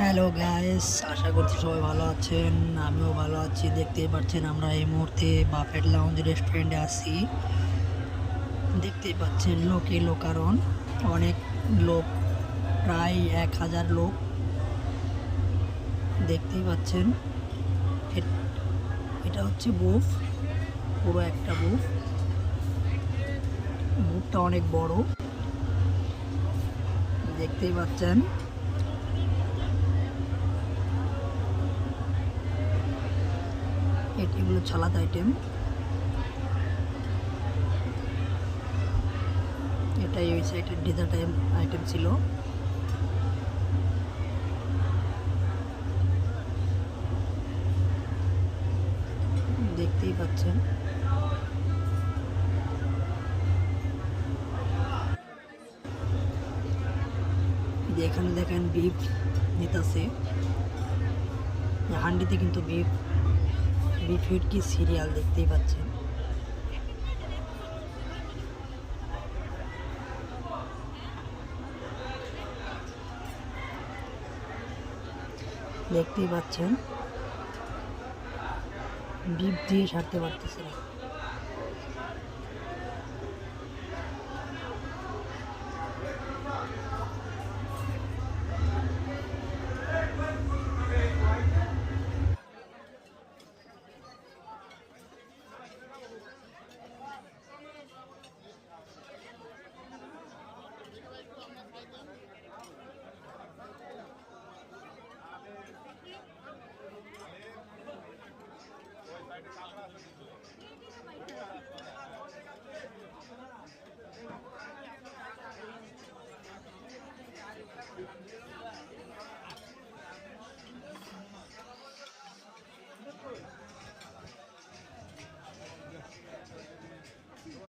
Hello guys আশা করছি সবাই ভালো আছেন। আমিও ভালো আছি। দেখতেই পাচ্ছেন আমরা এই মুহূর্তে বাফেট লাউঞ্জ রেস্টুরেন্টে আছি। দেখতেই পাচ্ছেন লোকে লোকারণ। অনেক লোক, প্রায় এক হাজার লোক। দেখতেই পাচ্ছেন। এটা হচ্ছে বুফ পুরো একটা বুফ বুফটা অনেক বড়। দেখতেই পাচ্ছেন। এটি হলো ছালাদ আইটেম। এটাই ওই সাইডের ডেজার্ট আইটেম ছিল। দেখতেই পাচ্ছেন। এখানে দেখেন বিফ নিতেছে। হান্ডিতে কিন্তু বিফ বিফ কি সিরিয়াল দেখতেই পাচ্ছেন? দেখতেই পাচ্ছেন। বিপ দিয়ে সারতে পারতেছে না।